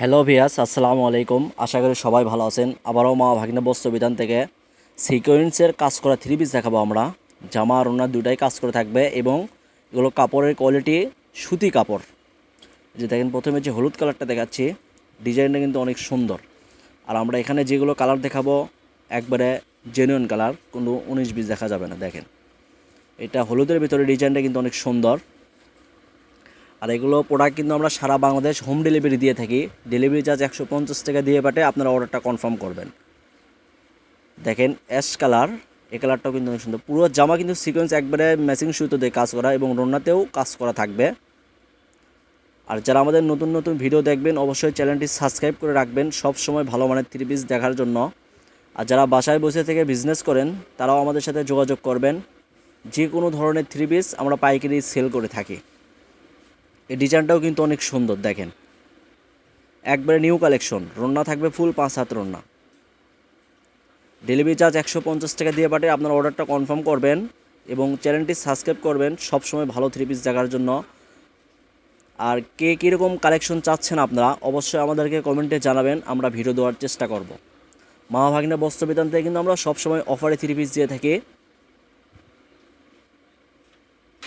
Hello ভিয়াস আসসালামু আলাইকুম। আশা করি সবাই ভালো আছেন। আবারও মা ভাগিনা বস্ত্র বিধান থেকে সিকোয়েন্সের কাজ করা থ্রি পিস দেখাবো আমরা। জামা আর ওনার দুটাই কাজ করে থাকবে এবং এগুলো কাপড়ের কোয়ালিটি সুতি কাপড়। যে দেখেন, প্রথমে যে হলুদ কালারটা দেখাচ্ছি ডিজাইনটা কিন্তু অনেক সুন্দর। আর আমরা এখানে যেগুলো কালার দেখাবো, একবারে জেনুইন কালার কোনো উনিশ বিশ দেখা যাবে না, দেখেন। এটা হলুদের ভিতরে ডিজাইনটা কিন্তু অনেক সুন্দর। আর এগুলো প্রোডাক্ট কিন্তু আমরা সারা বাংলাদেশ হোম ডেলিভারি দিয়ে থাকি। ডেলিভারি চার্জ একশো পঞ্চাশ টাকা দিয়ে পাঠে আপনারা অর্ডারটা কনফার্ম করবেন। দেখেন অ্যাশ কালার এই কালারটাও কিন্তু অনেক সুন্দর। পুরো জামা কিন্তু সিকোয়েন্স একবারে ম্যাচিং সুতো দিয়ে কাজ করা এবং রন্নাতেও কাজ করা থাকবে। আর যারা আমাদের নতুন নতুন ভিডিও দেখবেন, অবশ্যই চ্যানেলটি সাবস্ক্রাইব করে রাখবেন। সব সময় ভালো মানের থ্রি পিস দেখার জন্য। আর যারা বাসায় বসে থেকে বিজনেস করেন, তারাও আমাদের সাথে যোগাযোগ করবেন। যে কোনো ধরনের থ্রি পিস আমরা পাইকারি সেল করে থাকি। এই ডিজাইনটাও কিন্তু অনেক সুন্দর, দেখেন। একবারে নিউ কালেকশন রন্না থাকবে ফুল পাঁচ হাত রন্না। ডেলিভারি চার্জ একশো পঞ্চাশ টাকা দিয়ে পাঠিয়ে আপনার অর্ডারটা কনফার্ম করবেন এবং চ্যানেলটি সাবস্ক্রাইব করবেন সবসময় ভালো থ্রি পিস দেখার জন্য। আর কে কীরকম কালেকশন চাচ্ছেন আপনারা, অবশ্যই আমাদেরকে কমেন্টে জানাবেন, আমরা ভিডিও দেওয়ার চেষ্টা করব। মা বস্ত্র বিতান থেকে কিন্তু আমরা সবসময় অফারে থ্রি পিস দিয়ে থাকি।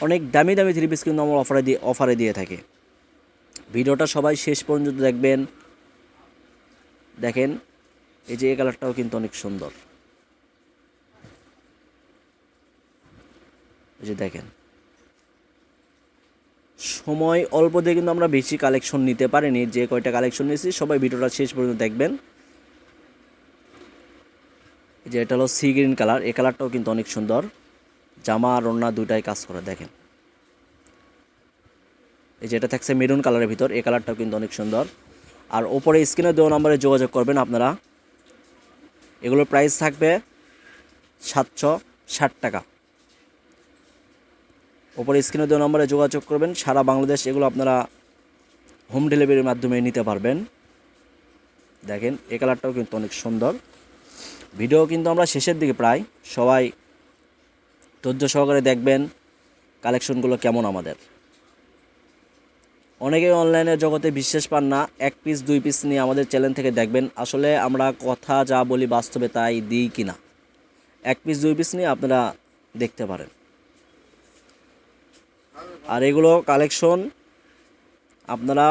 অনেক দামি দামি থ্রি পিস কিন্তু আমরা অফারে দিয়ে অফারে দিয়ে থাকি। ভিডিওটা সবাই শেষ পর্যন্ত দেখবেন। দেখেন, এই যে এই কালারটাও কিন্তু অনেক সুন্দর। এই যে দেখেন। সময় অল্প দিয়ে কিন্তু আমরা বেশি কালেকশন নিতে পারিনি। যে কয়টা কালেকশন নিয়েছি, সবাই ভিডিওটা শেষ পর্যন্ত দেখবেন। এই যে এটা হলো সি গ্রিন কালার এই কালারটাও কিন্তু অনেক সুন্দর। জামা আর ওড়না দুটাই কাজ করে, দেখেন। এই যে এটা থাকছে মেরুন কালারের ভিতর, এই কালারটাও কিন্তু অনেক সুন্দর। আর ওপরে স্ক্রিনে দেওয়া নম্বরে যোগাযোগ করবেন আপনারা। এগুলোর প্রাইস থাকবে সাতশো ষাট টাকা। ওপরে স্ক্রিনে দেওয়া নম্বরে যোগাযোগ করবেন, সারা বাংলাদেশ এগুলো আপনারা হোম ডেলিভারির মাধ্যমে নিতে পারবেন। দেখেন, এই কালারটাও কিন্তু অনেক সুন্দর। ভিডিও কিন্তু আমরা শেষের দিকে প্রায় সবাই ধৈর্য সহকারে দেখবেন কালেকশনগুলো কেমন আমাদের। অনেকেই অনলাইনের জগতে বিশ্বাস পান না, এক পিস দুই পিস নিয়ে আমাদের চ্যানেল থেকে দেখবেন আসলে আমরা কথা যা বলি বাস্তবে তাই দিই কি না। এক পিস দুই পিস নিয়ে আপনারা দেখতে পারেন। আর এগুলো কালেকশন আপনারা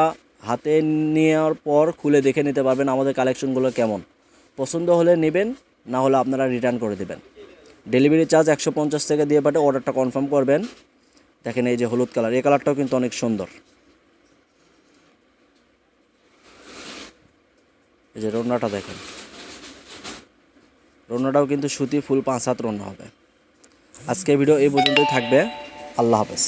হাতে নেওয়ার পর খুলে দেখে নিতে পারবেন আমাদের কালেকশনগুলো কেমন। পছন্দ হলে নেবেন, না হলে আপনারা রিটার্ন করে দেবেন। ডেলিভারি চার্জ একশো পঞ্চাশ টাকা দিয়ে পাঠে অর্ডারটা কনফার্ম করবেন। দেখেন এই যে হলুদ কালার এই কালারটাও কিন্তু অনেক সুন্দর। এই যে রন্নাটা দেখেন। রন্নাটাও কিন্তু সুতি ফুল পাঁচ হাত রন্না হবে। আজকের ভিডিও এই পর্যন্তই থাকবে। আল্লাহ হাফেজ।